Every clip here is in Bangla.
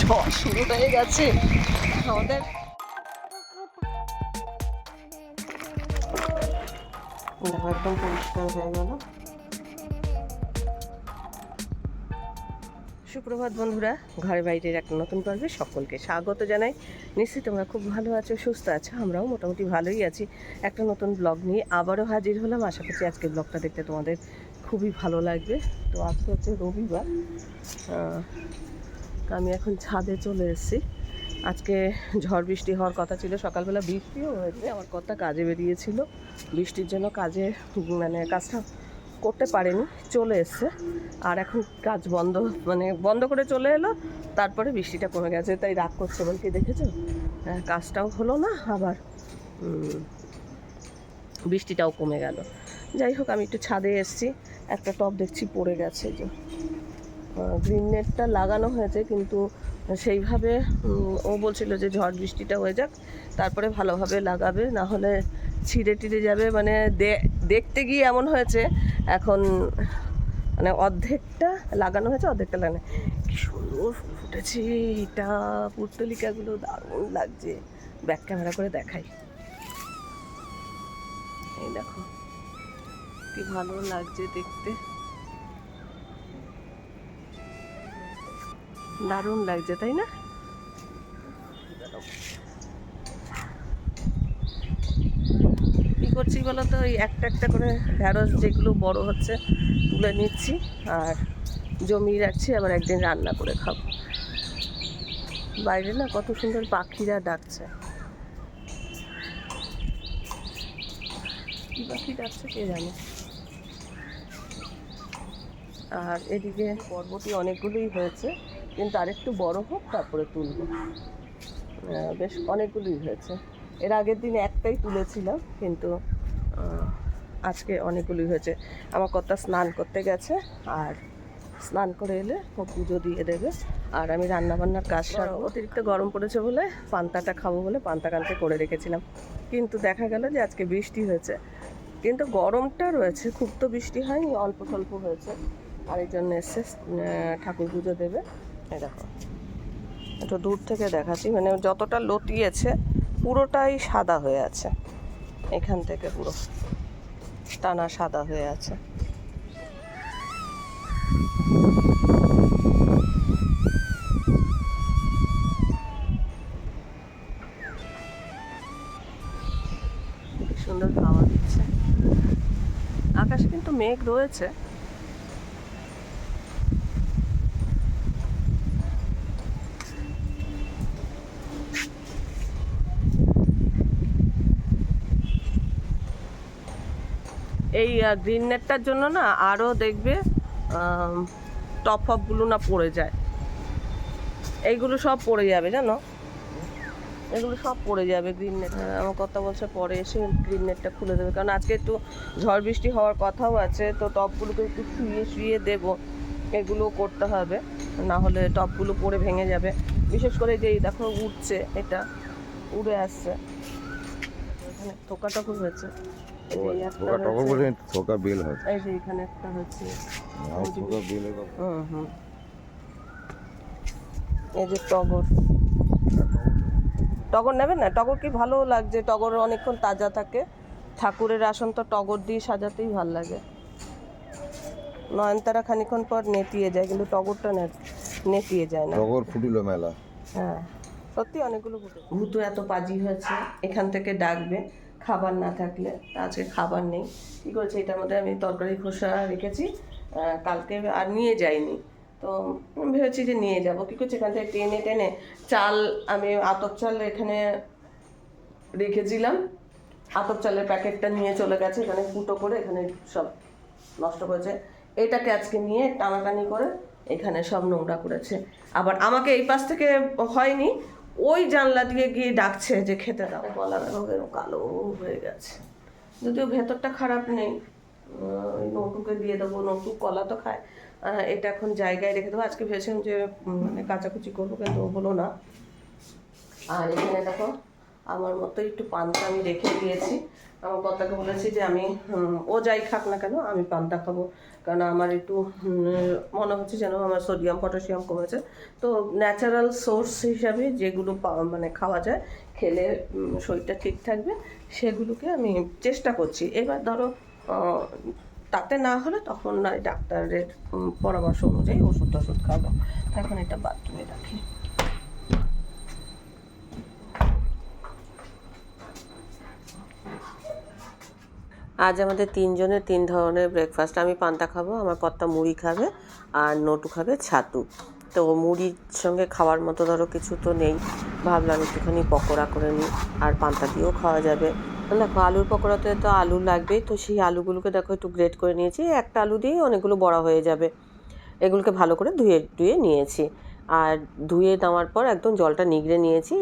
ঝড় শুরু হয়ে গেছে। আমাদের একদম পরিষ্কার হয়ে গেল। সুপ্রভাত বন্ধুরা, ঘরে বাইরের একটা নতুন পর্বে সকলকে স্বাগত জানাই। নিশ্চয়ই তোমরা খুব ভালো আছো, সুস্থ আছো, আমরাও মোটামুটি ভালোই আছি। একটা নতুন ব্লগ নিয়ে আবারও হাজির হলাম। আশা করছি আজকে ব্লগটা দেখতে তোমাদের খুবই ভালো লাগবে। তো আজকে হচ্ছে রবিবার। তো আমি এখন ছাদে চলে এসেছি। আজকে ঝড় বৃষ্টি হওয়ার কথা ছিল সকালবেলা বৃষ্টিও হয়েছে আমার কথা কাজে বেরিয়েছিল। বৃষ্টির জন্য কাজে মানে কাজটা করতে পারেনি চলে এসছে। আর এখন কাজ বন্ধ মানে বন্ধ করে চলে এলো তারপরে বৃষ্টিটা কমে গেছে তাই রাগ করছে বলতে দেখেছ? হ্যাঁ, কাজটাও হলো না আবার বৃষ্টিটাও কমে গেল। যাই হোক আমি একটু ছাদে এসেছি একটা টব দেখছি পড়ে গেছে যে। গ্রিন নেটটা লাগানো হয়েছে, কিন্তু সেইভাবে ও বলছিল যে ঝড় বৃষ্টিটা হয়ে যাক, তারপরে ভালোভাবে লাগাবে, না হলে ছিঁড়ে টিড়ে যাবে মানে দেখতে গিয়ে এমন হয়েছে, এখন মানে অর্ধেকটা লাগানো হয়েছে, অর্ধেকটা লাগানো কি সুন্দর ফুল ফুটেছে, এটা পুর্তলিকাগুলো দারুণ লাগছে। ব্যাক ক্যামেরা করে দেখাই। এই দেখো, কি ভালো লাগছে দেখতে। দারুণ লাগছে, তাই না? কী করছি বলো তো? ওই একটা একটা করে ঢ্যাঁড়স যেগুলো বড় হচ্ছে তুলে নিচ্ছি আর জমিয়ে রাখছি, আবার একদিন রান্না করে খাব। বাইরে না কত সুন্দর পাখিরা ডাকছে। কি পাখি ডাকছে কে জানে? আর এদিকে পর্বটি অনেকগুলোই হয়েছে। কিন্তু আরেকটু বড় হোক তারপরে তুলব। বেশ অনেকগুলোই হয়েছে। এর আগের দিন একটাই তুলেছিলাম কিন্তু আজকে অনেকগুলোই হয়েছে। আমার কর্তা স্নান করতে গেছে আর স্নান করে এলে ও পুজো দিয়ে দেবে। আর আমি রান্নাবান্নার কাজ সারবো। অতিরিক্ত গরম পড়েছে বলে পান্তাটা খাব বলে পান্তা কালকে করে রেখেছিলাম। কিন্তু দেখা গেল যে আজকে বৃষ্টি হয়েছে। কিন্তু গরমটা রয়েছে খুব তো বৃষ্টি হয়নি অল্প স্বল্প হয়েছে। আর এই জন্য এসে ঠাকুর পুজো দেবে। দেখো। একটু দূর থেকে দেখাচ্ছি মানে যতটা লতিয়েছে, পুরোটাই সাদা হয়ে আছে। এখান থেকে পুরো টানা সাদা হয়ে আছে। সুন্দর হাওয়া দিচ্ছে। আকাশে কিন্তু মেঘ রয়েছে। এই গ্রিন নেটটার জন্য না আরও দেখবে টপ ফপগুলো না পড়ে যায়। এইগুলো সব পড়ে যাবে, জানো? এগুলো সব পড়ে যাবে গ্রিন নেট আমার কথা বলছে পরে এসে গ্রিন নেটটা খুলে দেবে। কারণ আজকে একটু ঝড় বৃষ্টি হওয়ার কথাও আছে, তো টপগুলোকে একটু শুয়ে শুয়ে দেব। এগুলো করতে হবে, না হলে টপগুলো পড়ে ভেঙে যাবে। বিশেষ করে যে দেখো উঠছে, এটা উড়ে আসছে। এখানে থোকা টকর হয়েছে। থোকা টগর হয়েছে। বলে থোকা বেল হয়। এই যে এখানে একটা হচ্ছে থোকা বেল হুম হুম। এই যে টগর। টগর নেবে না? টগর কি ভালো লাগছে? টগর অনেকক্ষণ তাজা থাকে। ঠাকুরের আসন তো টগর দিয়ে সাজাতেই ভালো লাগে। নয়নতারা খানিক্ষণ পর নেতিয়ে যায় কিন্তু টগরটা নে- নেতিয়ে যায় না। টগর ফুটিল মেলা। হ্যাঁ সত্যি অনেকগুলো ভূত ভূত এত পাজি হয়েছে এখান থেকে ডাকবে। খাবার না থাকলে আজকে খাবার নেই। কী করেছে? এটার মধ্যে আমি তরকারি খোসা রেখেছি কালকে আর নিয়ে যাইনি। তো ভেবেছি যে নিয়ে যাব। কী করছে? এখান থেকে টেনে টেনে চাল আমি আতপ চাল এখানে রেখেছিলাম। আতপ চালের প্যাকেটটা নিয়ে চলে গেছে, এখানে ফুটো করে এখানে সব নষ্ট করেছে। এটাকে আজকে নিয়ে টানাটানি করে এখানে সব নোংরা করেছে। আবার আমাকে এই পাশ থেকে হয়নি ওই জানলা দিয়ে গিয়ে ডাকছে যে, খেতে দাও। বলার এরকম কালো হয়ে গেছে। যদিও ভেতরটা খারাপ নেই। নটুকে দিয়ে দেবো নটু কলা তো খায়। এটা এখন জায়গায় রেখে দেবো। আজকে ভেবেছিলাম যে মানে কাচাকুচি করব, কিন্তু বলো না। আর এখানে দেখো আমার মতো একটু পান্তা আমি রেখে দিয়েছি। আমার কর্তাকে বলেছি যে আমি ও যাই খাক না কেন, আমি পান্তা খাব। কারণ আমার একটু মনে হচ্ছে যেন আমার সোডিয়াম, পটাশিয়াম কমেছে। তো ন্যাচারাল সোর্স হিসাবে যেগুলো মানে খাওয়া যায়, খেলে শরীরটা ঠিক থাকবে, সেগুলোকে আমি চেষ্টা করছি। এবার ধরো তাতে না হলে তখন নয় ডাক্তারের পরামর্শ অনুযায়ী ওষুধ টষুধ খাব। এখন এটা বাথরুমে রাখি। আজ আমাদের তিনজনের তিন ধরনের ব্রেকফাস্ট আমি পান্তা খাব, আমার কর্তা মুড়ি খাবে আর নটু খাবে ছাতু। তো মুড়ির সঙ্গে খাওয়ার মতো ধরো কিছু তো নেই। ভাবলাম একটুখানি পকোড়া করে নিই আর পান্তা দিয়েও খাওয়া যাবে। দেখো, আলুর পকোড়াতে তো আলু লাগবেই। তো সেই আলুগুলোকে দেখো একটু গ্রেট করে নিয়েছি। একটা আলু দিয়েই অনেকগুলো বড়া হয়ে যাবে। এগুলোকে ভালো করে ধুয়ে ধুয়ে নিয়েছি। আর ধুয়ে দেওয়ার পর একদম জলটা নিগড়ে নিয়েছি।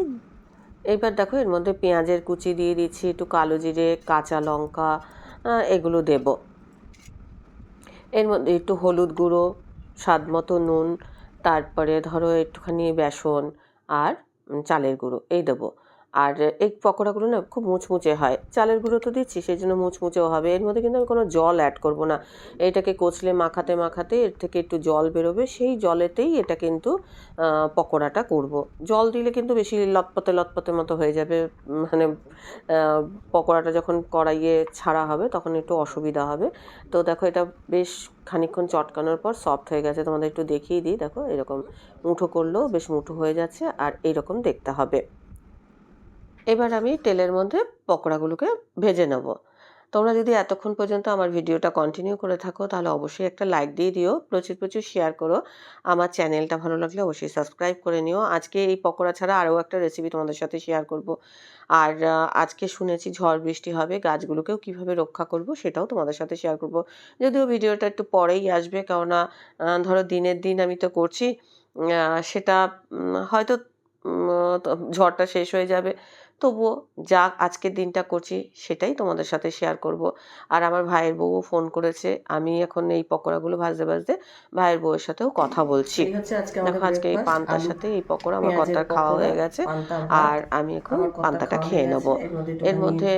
এবার দেখো এর মধ্যে পেঁয়াজের কুচি দিয়ে দিচ্ছি, একটু কালো জিরে, কাঁচা লঙ্কা এগুলো দেব। এর মধ্যে একটু হলুদ গুঁড়ো, স্বাদ মতো নুন, তারপরে ধরো একটুখানি বেসন আর চালের গুঁড়ো, এই দেবো। আর এই পকোড়াগুলো না খুব মুচমুচে হয়। চালের গুঁড়ো তো দিচ্ছি সেই জন্য মুচমুচেও হবে। এর মধ্যে কিন্তু আমি কোনো জল অ্যাড করব না। এটাকে কচলে মাখাতে মাখাতে এর থেকে একটু জল বেরোবে, সেই জলেতেই এটা কিন্তু পকোড়াটা করব। জল দিলে কিন্তু বেশি লটপতে লটপতে মতো হয়ে যাবে। মানে পকোড়াটা যখন কড়াইয়ে ছাড়া হবে তখন একটু অসুবিধা হবে। তো দেখো এটা বেশ খানিকক্ষণ চটকানোর পর সফট হয়ে গেছে। তোমাদের একটু দেখিয়ে দিই। দেখো এরকম মুঠো করলেও বেশ মুঠো হয়ে যাচ্ছে আর এইরকম দেখতে হবে। এবার আমি তেলের মধ্যে পকোড়াগুলোকে ভেজে নেব। তোমরা যদি এতক্ষণ পর্যন্ত আমার ভিডিওটা কন্টিনিউ করে থাকো, তাহলে অবশ্যই একটা লাইক দিয়ে দিও, প্রচুর প্রচুর শেয়ার করো। আমার চ্যানেলটা ভালো লাগলে অবশ্যই সাবস্ক্রাইব করে নিও। আজকে এই পকোড়া ছাড়া আরও একটা রেসিপি তোমাদের সাথে শেয়ার করব। আর আজকে শুনেছি ঝড় বৃষ্টি হবে, গাছগুলোকেও কীভাবে রক্ষা করব সেটাও তোমাদের সাথে শেয়ার করব। যদিও ভিডিওটা একটু পরেই আসবে, কেননা ধরো দিনের দিন আমি তো করছি সেটা হয়তো ঝড়টা শেষ হয়ে যাবে। তবুও যা আজকের দিনটা করছি সেটাই তোমাদের সাথে শেয়ার করব। আর আমার ভাইয়ের বউও ফোন করেছে আমি এখন এই পকোড়াগুলো ভাজতে ভাজতে ভাইয়ের বউয়ের সাথেও কথা বলছি। দেখো আজকে এই পান্তার সাথে এই পকোড়া আমার কর্তার খাওয়া হয়ে গেছে। আর আমি এখন পান্তাটা খেয়ে নেব। এর মধ্যে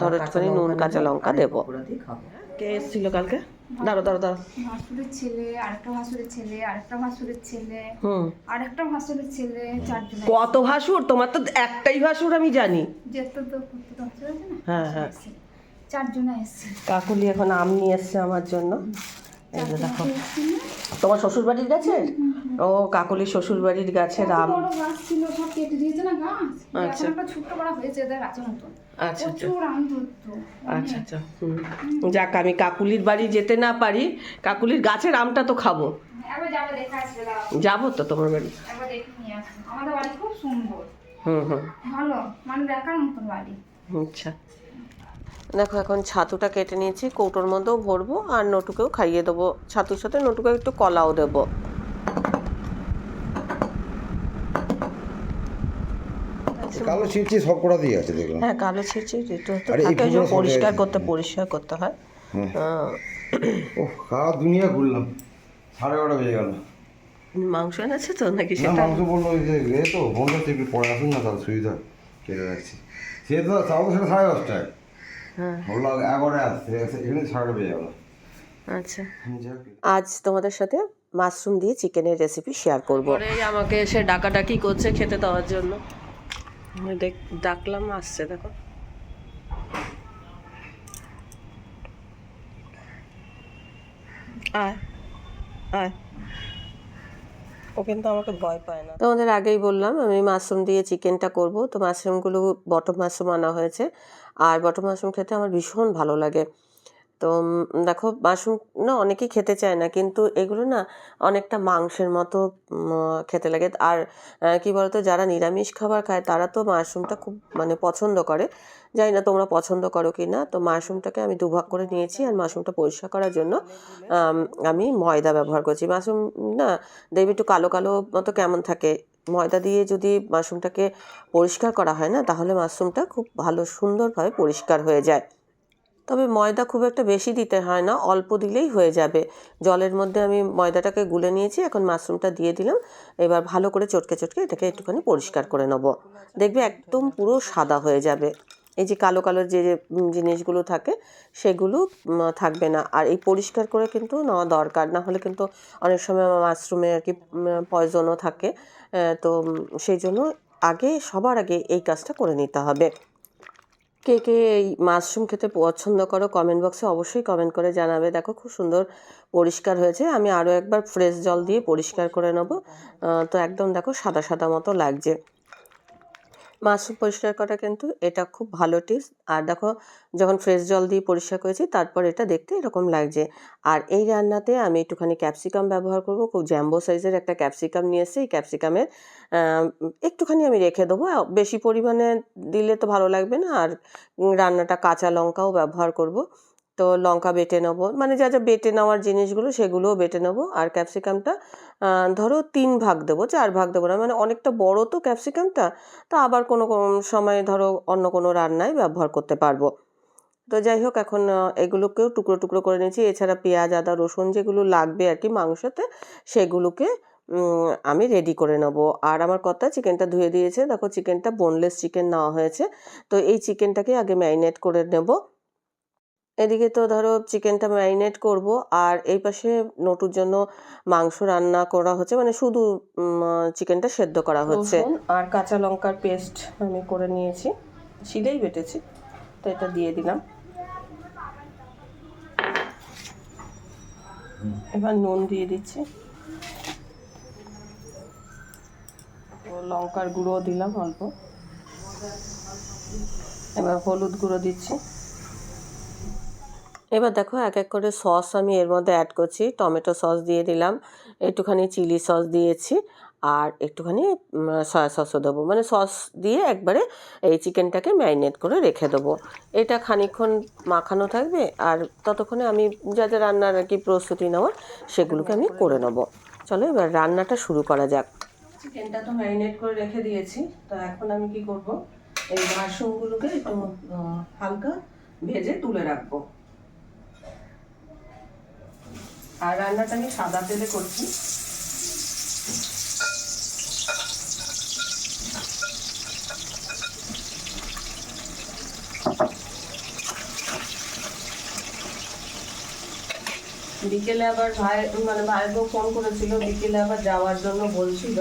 ধরো একটুখানি নুন কাঁচা লঙ্কা দেবো। কে এসেছিল কালকে? দাঁড়ো দাঁড়ো দাঁড়ো ভাসুরের ছেলে আরেকটা ভাসুরের ছেলে আরেকটা ভাসুরের ছেলে হুম। আরেকটা ভাসুরের ছেলে চারজন কত ভাসুর? তোমার তো একটাই ভাসুর আমি জানি। যে তো তো ভাসুর আছে না হ্যাঁ হ্যাঁ। চারজন এসেছে কাকুলি এখন আম নিয়ে এসছে আমার জন্য। এই যে দেখো। তোমার শ্বশুর বাড়ির গাছে ও কাকুলি শ্বশুর বাড়ির গাছের আম বড় গাছ ছিল সব কেটে দিয়েছে না গাছ? আচ্ছা। একটা ছোট্ট করা হয়েছে এদের গাছের মতো আচ্ছা আচ্ছা। আচ্ছা আচ্ছা। হুম। যাক আমি কাকুলির বাড়ি যেতে না পারি কাকুলির গাছের আমটা তো খাব। যাবে তো তোমার বাড়ি। আমাদের বাড়ি খুব সুন্দর। হুম হুম। ভালো মানে দেখার মতন বাড়ি। আচ্ছা। দেখো এখন ছাতুটা কেটে নিয়েছি কৌটোর মধ্যেও ভরবো আর নটুকেও খাইয়ে দেবো। ছাতুর সাথে নটুকে একটু কলাও দেবো। কালো ছিটছি সব কটা দিয়ে আছে দেখলাম। হ্যাঁ কালো ছিঁচি একটু তো আরে এই থাকে যে পরিষ্কার করতে পরিষ্কার করতে হয়। হ্যাঁ ও সারা দুনিয়া ঘুরলাম। সাড়ে বারোটা বেজে গেল। মাংস এনেছে তো নাকি সেটা? মাংস বলল যে এ তো বন্ধু একটু পরে আসুন না তাহলে সুবিধা কেটে রাখছি। সে তো তাও তো সেটা সাড়ে দশটায়। হ্যাঁ। বলল এগারোটায় আসছে এখানে সাড়ে বেজে গেল। আচ্ছা। আজ তোমাদের সাথে মাশরুম দিয়ে চিকেনের রেসিপি শেয়ার করব। আমাকে এসে ডাকাডাকি করছে খেতে দেওয়ার জন্য। দেখ- ডাকলাম, আসছে, দেখো। আয় আয়। ও কিন্তু আমাকে ভয় পায় না। তোমাদের আগেই বললাম, আমি মাশরুম দিয়ে চিকেনটা করব। তো মাশরুমগুলো বটম মাশরুম আনা হয়েছে। আর বটম মাশরুম খেতে আমার ভীষণ ভালো লাগে। তো দেখো মাশরুম না অনেকেই খেতে চায় না কিন্তু এগুলো না অনেকটা মাংসের মতো খেতে লাগে। আর কি বলতো যারা নিরামিষ খাবার খায় তারা তো মাশরুমটা খুব মানে পছন্দ করে। জানি না তোমরা পছন্দ করো কি না। তো মাশরুমটাকে আমি দুভাগ করে নিয়েছি আর মাশরুমটা পরিষ্কার করার জন্য আমি ময়দা ব্যবহার করছি। মাশরুম না দেখবি একটু কালো কালো মতো কেমন থাকে। ময়দা দিয়ে যদি মাশরুমটাকে পরিষ্কার করা হয় না তাহলে মাশরুমটা খুব ভালো সুন্দরভাবে পরিষ্কার হয়ে যায়। তবে ময়দা খুব একটা বেশি দিতে হয় না, অল্প দিলেই হয়ে যাবে। জলের মধ্যে আমি ময়দাটাকে গুলে নিয়েছি, এখন মাশরুমটা দিয়ে দিলাম। এবার ভালো করে চটকে চটকে এটাকে একটুখানি পরিষ্কার করে নেব। দেখবে একদম পুরো সাদা হয়ে যাবে। এই যে কালো কালো যে জিনিসগুলো থাকে, সেগুলো থাকবে না। আর এই পরিষ্কার করে কিন্তু নেওয়া দরকার। না হলে কিন্তু অনেক সময় মাশরুমে আর কি পয়জনও থাকে। তো সেই জন্য আগে, সবার আগে এই কাজটা করে নিতে হবে। কে কে এই মাশরুম খেতে পছন্দ করো কমেন্ট বক্সে অবশ্যই কমেন্ট করে জানাবে। দেখো খুব সুন্দর পরিষ্কার হয়েছে। আমি আরও একবার ফ্রেশ জল দিয়ে পরিষ্কার করে নেব। তো একদম দেখো সাদা সাদা মতো লাগছে। মাশরুম পরিষ্কার করা কিন্তু এটা খুব ভালো টিপস। আর দেখো, যখন ফ্রেশ জল দিয়ে পরিষ্কার করেছি, তারপর এটা দেখতে এরকম লাগছে। আর এই রান্নাতে আমি একটুখানি ক্যাপসিকাম ব্যবহার করব, খুব জ্যাম্বো সাইজের একটা ক্যাপসিকাম নিয়ে এসে এই ক্যাপসিকামের একটুখানি আমি রেখে দেবো। বেশি পরিমাণে দিলে তো ভালো লাগবে না। আর রান্নাটা কাঁচা লঙ্কাও ব্যবহার করব। তো লঙ্কা বেটে নেব। মানে যা যা বেটে নেওয়ার জিনিসগুলো সেগুলোও বেটে নেব। আর ক্যাপসিকামটা ধরো তিন ভাগ দেবো, চার ভাগ দেবো না। মানে অনেকটা বড় তো ক্যাপসিকামটা, তা আবার কোনো সময় ধরো অন্য কোনো রান্নায় ব্যবহার করতে পারব। তো যাই হোক, এখন এগুলোকেও টুকরো টুকরো করে নিয়েছি। এছাড়া পেঁয়াজ, আদা, রসুন যেগুলো লাগবে আর কি মাংসতে, সেগুলোকে আমি রেডি করে নেব। আর আমার কথা চিকেনটা ধুয়ে দিয়েছে। দেখো, চিকেনটা বোনলেস চিকেন নেওয়া হয়েছে। তো এই চিকেনটাকে আগে ম্যারিনেট করে নেব। এদিকে তো ধরো চিকেনটা ম্যারিনেট করব, আর এই পাশে নটুর জন্য মাংস রান্না করা হচ্ছে মানে শুধু চিকেনটা সেদ্ধ করা হচ্ছে। আর কাঁচা লঙ্কার পেস্ট আমি করে নিয়েছি, শিলেই বেটেছি, তো এটা দিয়ে দিলাম। এবার নুন দিয়ে দিচ্ছি। লঙ্কার গুঁড়ো দিলাম অল্প। এবার হলুদ গুঁড়ো দিচ্ছি। এবার দেখো এক এক করে সস আমি এর মধ্যে অ্যাড করছি। টমেটো সস দিয়ে দিলাম, একটুখানি চিলি সস দিয়েছি আর একটুখানি সয়া সসও দেবো। মানে সস দিয়ে একবারে এই চিকেনটাকে ম্যারিনেট করে রেখে দেবো। এটা খানিকক্ষণ মাখানো থাকবে আর ততক্ষণে আমি যা যা রান্নার আর কি প্রস্তুতি নেওয়ার সেগুলোকে আমি করে নেব। চলো এবার রান্নাটা শুরু করা যাক। চিকেনটা তো ম্যারিনেট করে রেখে দিয়েছি, তো এখন আমি কি করব? এই মাশরুমগুলোকে একটু হালকা ভেজে তুলে রাখব। আর রান্নাটা আমি সাদা তেলে করছি। বিকেলে আবার ভাই মানে ভাইকেও ফোন করেছিল, বিকেলে আবার যাওয়ার জন্য বলছিল।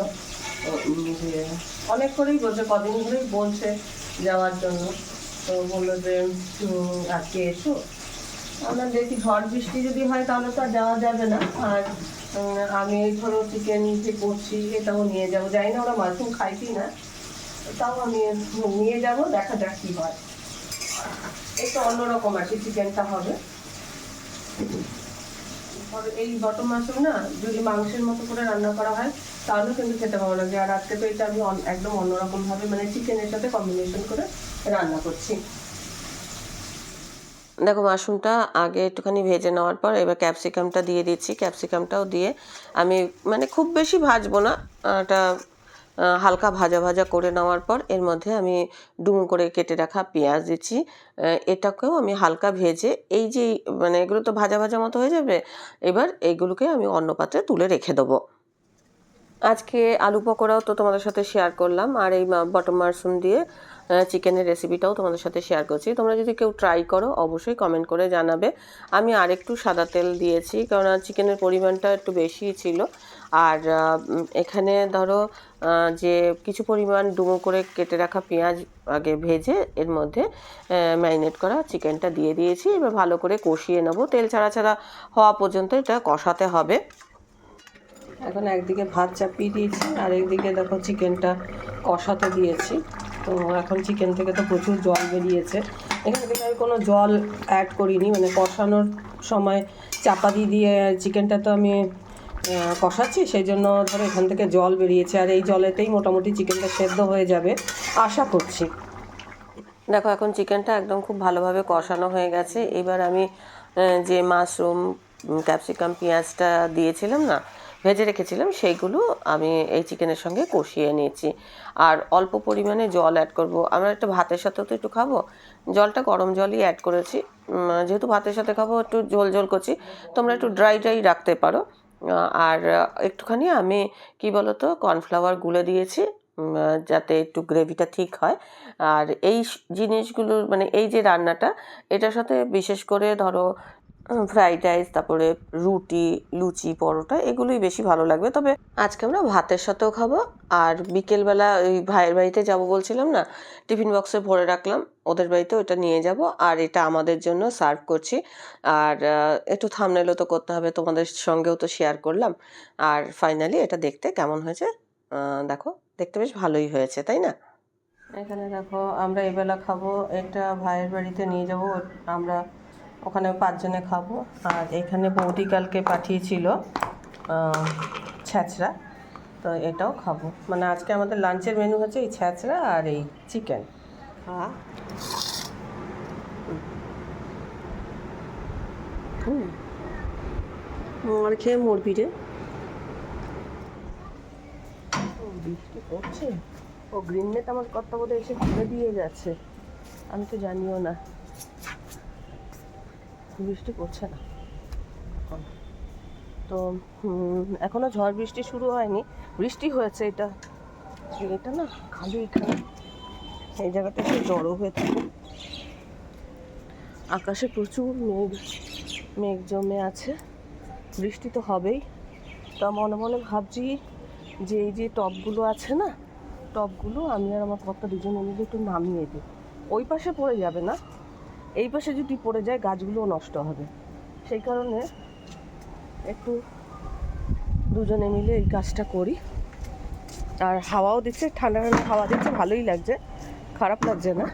অনেক করেই বলছে, কদিন ধরেই বলছে যাওয়ার জন্য। তো বলল যে আজকে এসো। আমরা দেখি, ঝড় বৃষ্টি যদি হয় তাহলে তো আর যাওয়া যাবে না। আর আমি ধরো চিকেন যে করছি, এটাও নিয়ে যাব। জানি না ওরা মাশরুম খাই কি না। তাও আমি নিয়ে যাব, দেখা যাক কি হয়। একটু অন্যরকম আর কি চিকেনটা হবে। এই বটম মাশরুম না, যদি মাংসের মতো করে রান্না করা হয়, তাহলেও কিন্তু খেতে ভালো লাগে। আর আজকে তো এটা আমি একদম অন্যরকম ভাবে মানে চিকেনের সাথে কম্বিনেশন করে রান্না করছি। দেখো মাশরুমটা আগে একটুখানি ভেজে নেওয়ার পর এবার ক্যাপসিকামটা দিয়ে দিচ্ছি। ক্যাপসিকামটাও দিয়ে আমি মানে খুব বেশি ভাজবো না, এটা হালকা ভাজা ভাজা করে নেওয়ার পর এর মধ্যে আমি ডুম করে কেটে রাখা পেঁয়াজ দিচ্ছি। এটাকেও আমি হালকা ভেজে এই যে মানে এগুলো তো ভাজা ভাজা মতো হয়ে যাবে, এবার এইগুলোকে আমি অন্য পাত্রে তুলে রেখে দেবো। আজকে আলু পকোড়াও তো তোমাদের সাথে শেয়ার করলাম, আর এই বটম মাশরুম দিয়ে চিকেনের রেসিপিটাও তোমাদের সাথে শেয়ার করছি। তোমরা যদি কেউ ট্রাই করো, অবশ্যই কমেন্ট করে জানাবে। আমি আরেকটু সাদা তেল দিয়েছি, কারণ চিকেনের পরিমাণটা একটু বেশি ছিল। আর এখানে ধরো যে কিছু পরিমাণ ডুমো করে কেটে রাখা পেঁয়াজ আগে ভেজে, এর মধ্যে ম্যারিনেট করা চিকেনটা দিয়ে দিয়েছি। এবার ভালো করে কষিয়ে নেব। তেল ছাড়া ছাড়া হওয়া পর্যন্ত এটা কষাতে হবে। এখন একদিকে ভাত চাপিয়ে দিয়েছি, আর একদিকে দেখো চিকেনটা কষাতে দিয়েছি। তো এখন চিকেন থেকে তো প্রচুর জল বেরিয়েছে। এখানে থেকে আমি কোনো জল অ্যাড করিনি মানে কষানোর সময় চাপা দিয়ে দিয়ে চিকেনটা তো আমি কষাচ্ছি সেই জন্য ধরো এখান থেকে জল বেরিয়েছে। আর এই জলেতেই মোটামুটি চিকেনটা সেদ্ধ হয়ে যাবে, আশা করছি। দেখো, এখন চিকেনটা একদম খুব ভালোভাবে কষানো হয়ে গেছে। এবার আমি যে মাশরুম ক্যাপসিকাম পেঁয়াজটা দিয়েছিলাম না ভেজে রেখেছিলাম, সেইগুলো আমি এই চিকেনের সঙ্গে কষিয়ে নিয়েছি। আর অল্প পরিমাণে জল অ্যাড করব। আমরা একটা ভাতের সাথেও তো একটু খাব। জলটা গরম জলই অ্যাড করেছি। যেহেতু ভাতের সাথে খাব, একটু ঝোল ঝোল করছি, তোমরা একটু ড্রাই ড্রাই রাখতে পারো। আর একটুখানি আমি, কি বলো তো কর্নফ্লাওয়ার গুলে দিয়েছি যাতে একটু গ্রেভিটা ঠিক হয়। আর এই স- জিনিসগুলো মানে এই যে রান্নাটা, এটার সাথে বিশেষ করে ধরো ফ্রাইড রাইস তারপরে রুটি, লুচি, পরোটা, এগুলোই বেশি ভালো লাগবে। তবে আজকে আমরা ভাতের সাথেও খাব। আর বিকেলবেলা ওই ভাইয়ের বাড়িতে যাব বলছিলাম না, টিফিন বক্সে ভরে রাখলাম। ওদের বাড়িতে ওটা নিয়ে যাব। আর এটা আমাদের জন্য সার্ভ করছি। আর একটু থামনেলও তো করতে হবে, তোমাদের সঙ্গেও তো শেয়ার করলাম। আর ফাইনালি এটা দেখতে কেমন হয়েছে? দেখো, দেখতে বেশ ভালোই হয়েছে, তাই না? এখানে দেখো, আমরা এবেলা খাব এটা ভাইয়ের বাড়িতে নিয়ে যাব। আমরা ওখানে পাঁচজনে খাব। আর এখানে বৌদি কালকে পাঠিয়েছিল ছ্যাঁচড়া। তো এটাও খাব। মানে আজকে আমাদের লাঞ্চের মেনু হচ্ছে এই ছ্যাঁচড়া আর এই চিকেন হ্যাঁ। হুম। আর খেয়ে মরবি রে। বৃষ্টি পড়ছে। ও গ্রিন নেট আমার কর্তা বোধহয় এসে ঘুরে দিয়ে গেছে। আমি তো জানিও না। বৃষ্টি পড়ছে না। তো হুম, এখনও ঝড় বৃষ্টি শুরু হয়নি। বৃষ্টি হয়েছে এটা। এটা না খালি এখানে। এই জায়গাটা একটু জড়ো হয়ে থাকে আকাশে প্রচুর মেঘ মেঘ জমে আছে। বৃষ্টি তো হবেই। তা মনে মনে ভাবছি যে এই যে টবগুলো আছে না টবগুলো আমি আর আমার কর্তা দুজনে মিলে একটু নামিয়ে দিই। ওই পাশে পড়ে যাবে না? এই পাশে যদি পড়ে যায় গাছগুলোও নষ্ট হবে। সেই কারণে একটু দুজনে মিলে এই কাজটা করি। আর হাওয়াও দিচ্ছে ঠান্ডা ঠান্ডা হাওয়া দিচ্ছে ভালোই লাগছে। খারাপ লাগছে না।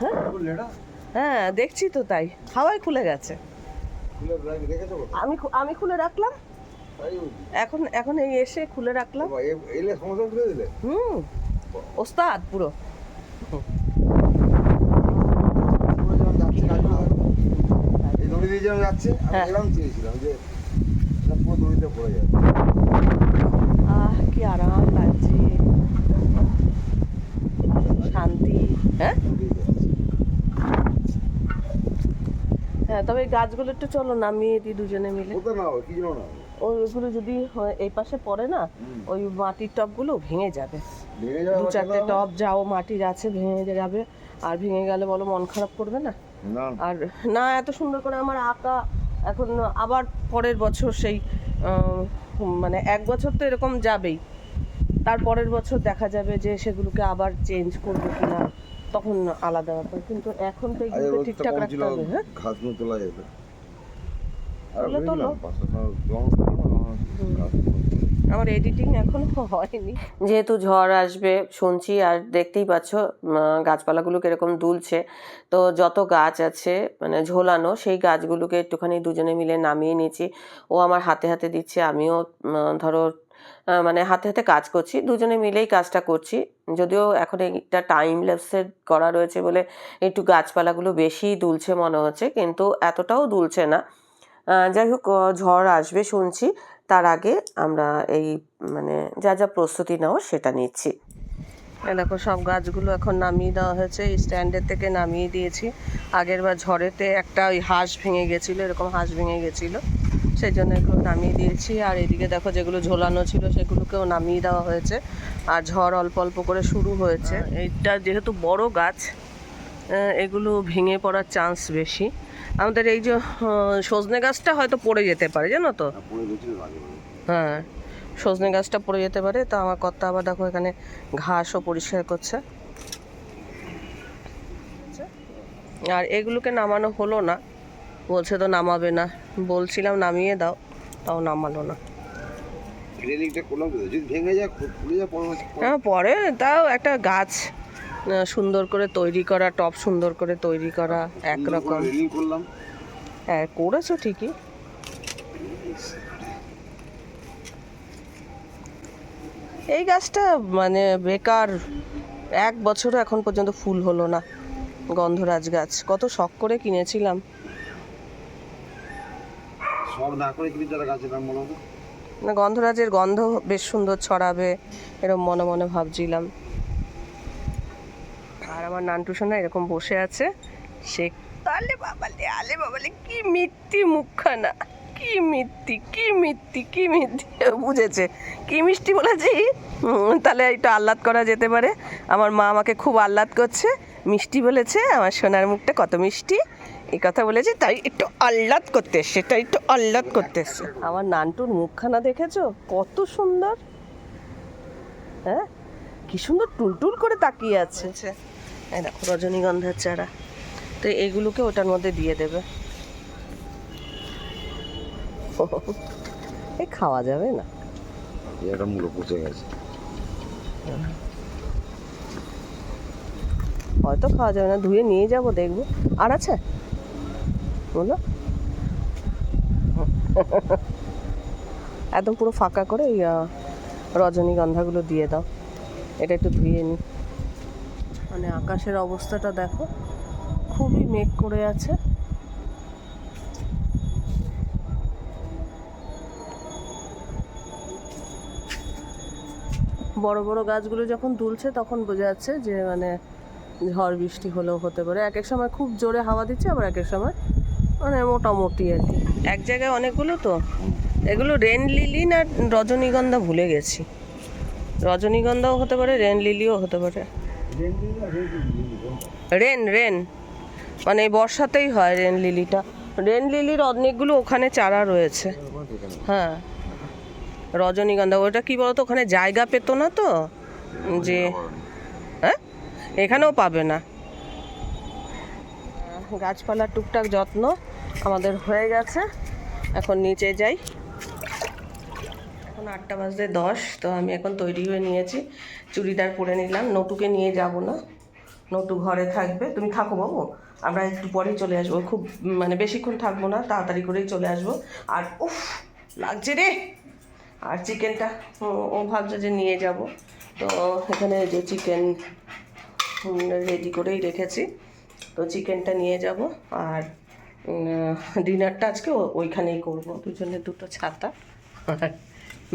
হ্যাঁ? হ্যাঁ দেখছি তো তাই। হাওয়াই খুলে গেছে। আমি আমি খুলে রাখলাম। এখন এখন এই এসে খুলে রাখলাম। হুম। ওস্তাদ পুরো পুরো যখন যাচ্ছে গাছগুলো যখন যাচ্ছে আমি হ্যাঁ। এরকম চেয়েছিলাম যে পুরো দড়িতে পড়ে যাবে। আহ কি আরাম লাগছে। শান্তি হ্যাঁ? হ্যাঁ তবে এই গাছগুলো একটু চলো নামিয়ে দিই দুজনে মিলে। কোথাও না কি জন্য না ওইগুলো যদি এই পাশে পড়ে না ওই মাটির টবগুলো ভেঙে যাবে। ভেঙে যাবে দু চারটে টব যাও মাটির আছে ভেঙে যাবে। আর ভেঙে গেলে বলো মন খারাপ করবে না? আর না এত সুন্দর করে আমার আঁকা এখন আবার পরের বছর সেই মানে এক বছর তো এরকম যাবেই। তার পরের বছর দেখা যাবে যে সেগুলোকে আবার চেঞ্জ করব কিনা তখন আলাদা ব্যাপার। কিন্তু এখন তো আরে এগুলোকে ঠিকঠাক রাখতে হবে হ্যাঁ? ঘাসগুলো তোলা যেত তোলো, তোলো। আমার এডিটিং এখনও হয়নি। যেহেতু ঝড় আসবে, শুনছি আর দেখতেই পাচ্ছ গাছপালাগুলো কীরকম দুলছে। তো যত গাছ আছে মানে ঝোলানো, সেই গাছগুলোকে একটুখানি দুজনে মিলে নামিয়ে নিয়েছি। ও আমার হাতে হাতে দিচ্ছে, আমিও ধরো মানে হাতে হাতে কাজ করছি, দুজনে মিলেই কাজটা করছি। যদিও এখন একটা টাইম ল্যাপসের করা রয়েছে বলে একটু গাছপালাগুলো বেশি দুলছে মনে হচ্ছে, কিন্তু এতটাও দুলছে না। যাই হোক ঝড় আসবে, শুনছি। তার আগে আমরা এই মানে যা যা প্রস্তুতি নেওয়া সেটা নিচ্ছি। দেখো, সব গাছগুলো এখন নামিয়ে দেওয়া হয়েছে। এই স্ট্যান্ডের থেকে নামিয়ে দিয়েছি। আগের বার ঝড়েতে একটা ওই হাঁস ভেঙে গেছিল, এরকম হাঁস ভেঙে গেছিল। সেই জন্য এগুলো নামিয়ে দিয়েছি। আর এদিকে দেখো, যেগুলো ঝোলানো ছিল সেগুলোকেও নামিয়ে দেওয়া হয়েছে। আর ঝড় অল্প অল্প করে শুরু হয়েছে। এইটা যেহেতু বড় গাছ এগুলো ভেঙে পড়ার চান্স বেশি। আমাদের এই যে সজনে গাছটা হয়তো পড়ে যেতে পারে জানো তো? আগে হ্যাঁ সজনে গাছটা পড়ে যেতে পারে। তা আমার কর্তা আবার দেখো এখানে ঘাসও পরিষ্কার করছে। আর এগুলোকে নামানো হলো না। বলছে তো নামাবে না। বলছিলাম নামিয়ে দাও তাও নামালো না। পরে হ্যাঁ পরে তাও একটা গাছ। সুন্দর করে তৈরি করা টপ সুন্দর করে তৈরি করা একরকম। হ্যাঁ করেছ ঠিকই। এই গাছটা মানে বেকার এক বছরও এখন পর্যন্ত ফুল হলো না গন্ধরাজ গাছ। কত শখ করে কিনেছিলাম। না গন্ধরাজের গন্ধ বেশ সুন্দর ছড়াবে এরকম মনে মনে ভাবছিলাম। আর আমার নান্টু সোনা এরকম বসে আছে। সে আলে বাবালে আলে বাবালে, কি মিথ্যি মুখখানা, কি মিথ্যি কি মিথ্যি কি মিথ্যি। বুঝেছে। কি মিষ্টি বলেছি? তাহলে একটু আহ্লাদ করা যেতে পারে। আমার মা আমাকে খুব আহ্লাদ করছে। মিষ্টি বলেছে, আমার সোনার মুখটা কত মিষ্টি। এই কথা বলেছে, তাই একটু আহ্লাদ করতে এসছে, তাই একটু আহ্লাদ করতে এসছে। আমার নানটুর মুখখানা দেখেছ? কত সুন্দর। হ্যাঁ? কি সুন্দর টুলটুল করে তাকিয়ে আছে। এই দেখো রজনীগন্ধার চারা। তো এগুলোকে ওটার মধ্যে দিয়ে দেবে। এ খাওয়া যাবে না। এটা মূল্য পচে গেছে। হয়তো খাওয়া যাবে না ধুয়ে নিয়ে যাব দেখব। আর আছে? বলো। একদম পুরো ফাঁকা করে ওই রজনীগন্ধাগুলো দিয়ে দাও। এটা একটু ধুয়ে নি। মানে আকাশের অবস্থাটা দেখো, খুবই মেঘ করে আছে। বড় বড় গাছগুলো যখন দুলছে তখন বোঝা যাচ্ছে যে মানে ঝড় বৃষ্টি হলেও হতে পারে। এক এক সময় খুব জোরে হাওয়া দিচ্ছে, আবার এক এক সময় মানে মোটামুটি আর কি। এক জায়গায় অনেকগুলো তো? এগুলো রেন লিলি না রজনীগন্ধা ভুলে গেছি? রজনীগন্ধাও হতে পারে, রেন লিলিও হতে পারে। Rain rain. মানে বর্ষাতেই হয় রেন লিলিটা। রেন লিলির অনেকগুলো ওখানে চারা রয়েছে। হ্যাঁ। রজনীগন্ধা, ওটা কি বলতো, ওখানে জায়গা পেতো না তো? যে হ্যাঁ? এখানেও পাবে না। গাছপালার টুকটাক যত্ন আমাদের হয়ে গেছে। এখন নিচে যাই। এখন আটটা বাজতে দশ, তো আমি এখন তৈরি হয়ে নিয়েছি। চুড়িদার পরে নিলাম। নটুকে নিয়ে যাব না। নটু ঘরে থাকবে। তুমি থাকো বাবু। আমরা একটু পরেই চলে আসব। খুব মানে বেশিক্ষণ থাকব না, তাড়াতাড়ি করেই চলে আসব। আর উফ, লাগছে রে! আর চিকেনটা, ও ভাবছে যে নিয়ে যাব। তো এখানে যে চিকেন রেডি করেই রেখেছি। তো চিকেনটা নিয়ে যাব। আর ডিনারটা আজকে ওইখানেই করব। দুজনে দুটো ছাতা। আর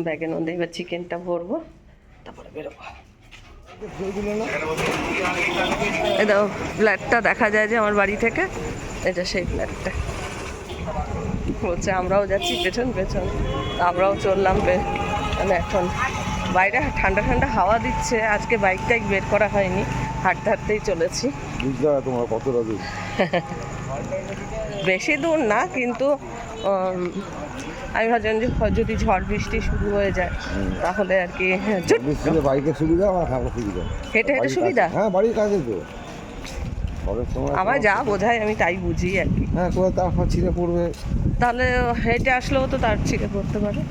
ব্যাগের মধ্যে এবার চিকেনটা ভরবো তারপরে বেরোবো। এই দাও ফ্ল্যাটটা দেখা যায় যে আমার বাড়ি থেকে এটা সেই ফ্ল্যাটটা বলছে আমরাও যাচ্ছি পেছন পেছন। আমরাও চললাম মানে এখন বাইরে ঠান্ডা ঠান্ডা হাওয়া দিচ্ছে আজকে বাইক টাইক বের করা হয়নি হাঁটতে হাঁটতেই চলেছি। তোমার দূর। বেশি দূর না কিন্তু আমি ভাবছিলাম যে যদি ঝড় বৃষ্টি শুরু হয়ে যায় তাহলে আর কি বৃষ্টিতে বাইকের সুবিধা আমার থাকার সুবিধা? হেঁটে হেঁটে সুবিধা? হ্যাঁ বাড়ির কাছে তো। আমার যা বোঝায় আমি তাই বুঝি আর কি। হ্যাঁ করে তারপর ছিঁড়ে পড়বে। তাহলে হেঁটে আসলেও তো তার ছিঁড়ে পড়তে পারে।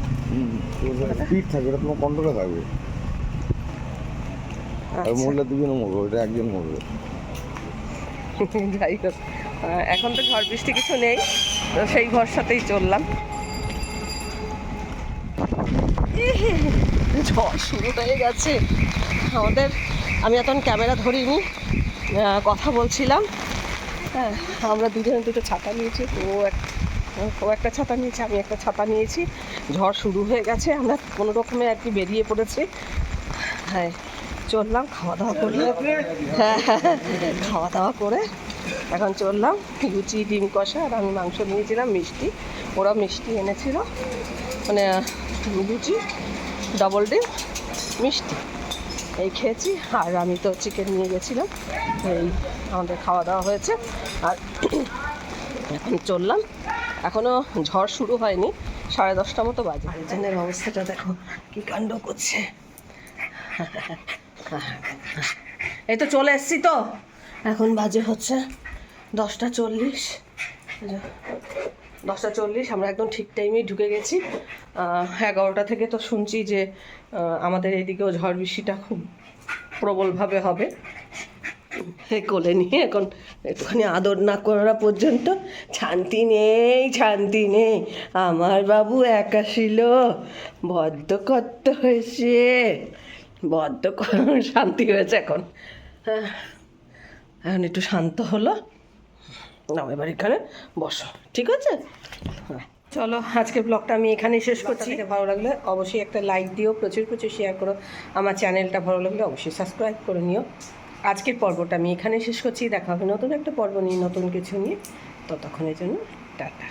স্পিড থাকে এটা তোমার কন্ট্রোলে থাকবে। আর আচ্ছা। মরলে দুজনে মরবে ওটা একজন মরবে। যাই হোক এখন তো ঝড় বৃষ্টি কিছু নেই। তো সেই ভরসাতেই চললাম। ঝড় শুরু হয়ে গেছে। আমাদের, আমি এখন ক্যামেরা ধরিনি কথা বলছিলাম। হ্যাঁ আমরা দুজনে দুটো ছাতা নিয়েছি, ও এক, ও একটা ছাতা নিয়েছে, আমি একটা ছাতা নিয়েছি। ঝড় শুরু হয়ে গেছে, আমরা কোনো রকমে আর কি বেরিয়ে পড়েছি। হ্যাঁ চললাম, খাওয়া দাওয়া করি। হ্যাঁ খাওয়া দাওয়া করে এখন চললাম লুচি ডিম কষা আর আমি মাংস নিয়েছিলাম মিষ্টি। ওরা মিষ্টি এনেছিল। মানে লুচি ডবল ডিম মিষ্টি। এই খেয়েছি আর আমি তো চিকেন নিয়ে গেছিলাম। এই আমাদের খাওয়া দাওয়া হয়েছে। আর এখন চললাম। এখনও ঝড় শুরু হয়নি সাড়ে দশটা মতো বাজে। আরেকজনের অবস্থাটা দেখো কি কাণ্ড করছে। এই তো চলে এসছি তো। এখন বাজে হচ্ছে দশটা চল্লিশ। দশটা চল্লিশ, আমরা একদম ঠিক টাইমেই ঢুকে গেছি। এগারোটা থেকে তো শুনছি যে আমাদের এদিকেও ঝড় বৃষ্টিটা খুব প্রবলভাবে হবে। এ কোলে নিয়ে এখন একটুখানি আদর না করা পর্যন্ত শান্তি নেই শান্তি নেই। আমার বাবু একা ছিল, বড্ড কষ্ট হয়েছে বদ্ধ শান্তি হয়েছে এখন। হ্যাঁ এখন একটু শান্ত হলো। নাও এবার এখানে বসো ঠিক আছে? হ্যাঁ। চলো আজকের ব্লগটা আমি এখানেই শেষ করছি। ভালো লাগলে অবশ্যই একটা লাইক দিও প্রচুর প্রচুর শেয়ার করো। আমার চ্যানেলটা ভালো লাগলে অবশ্যই সাবস্ক্রাইব করে নিও। আজকের পর্বটা আমি এখানে শেষ করছি। দেখা হবে নতুন একটা পর্ব নিয়ে নতুন কিছু নিয়ে। ততক্ষণের জন্য টাটা।